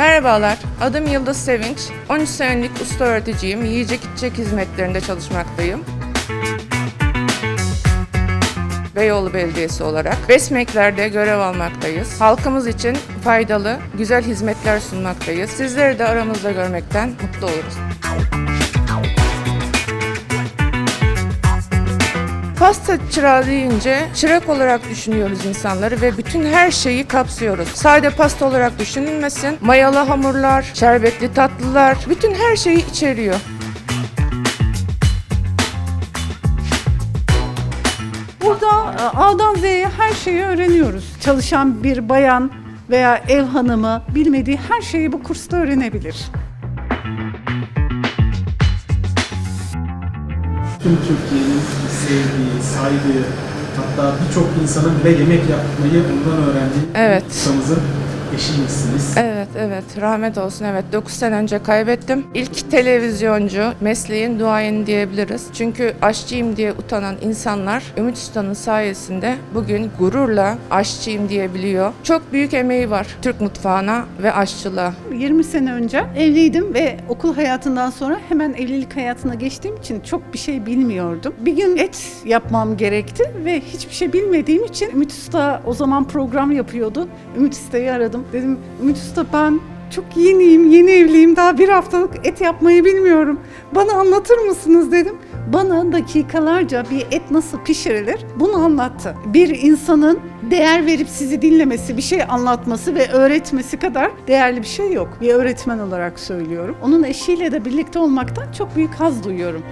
Merhabalar, adım Yıldız Sevinç. 13 senelik usta öğreticiyim. Yiyecek içecek hizmetlerinde çalışmaktayım. Beyoğlu Belediyesi olarak Besmekler'de görev almaktayız. Halkımız için faydalı, güzel hizmetler sunmaktayız. Sizleri de aramızda görmekten mutlu oluruz. Pasta çırağı deyince çırak olarak düşünüyoruz insanları ve bütün her şeyi kapsıyoruz. Sade pasta olarak düşünülmesin. Mayalı hamurlar, şerbetli tatlılar, bütün her şeyi içeriyor. Burada e, A'dan Z'ye her şeyi öğreniyoruz. Çalışan bir bayan veya ev hanımı bilmediği her şeyi bu kursta öğrenebilir. Tüm Türkiye'nin sevdiği, saydığı, hatta birçok insanın bile yemek yapmayı bundan öğrendiği Evet. ustamızın eşiymişsiniz. Evet, evet. Rahmet olsun. Evet, 9 sene önce kaybettim. İlk televizyoncu, mesleğin duayeni diyebiliriz. Çünkü aşçıyım diye utanan insanlar Ümit Usta'nın sayesinde bugün gururla aşçıyım diyebiliyor. Çok büyük emeği var Türk mutfağına ve aşçılığa. 20 sene önce evliydim ve okul hayatından sonra hemen evlilik hayatına geçtiğim için çok bir şey bilmiyordum. Bir gün et yapmam gerekti ve hiçbir şey bilmediğim için Ümit Usta o zaman program yapıyordu. Ümit Usta'yı aradım. Dedim Ümit Usta ben çok yeniyim, yeni evliyim. Daha bir haftalık et yapmayı bilmiyorum. Bana anlatır mısınız dedim. Bana dakikalarca bir et nasıl pişirilir bunu anlattı. Bir insanın değer verip sizi dinlemesi, bir şey anlatması ve öğretmesi kadar değerli bir şey yok. Bir öğretmen olarak söylüyorum. Onun eşiyle de birlikte olmaktan çok büyük haz duyuyorum.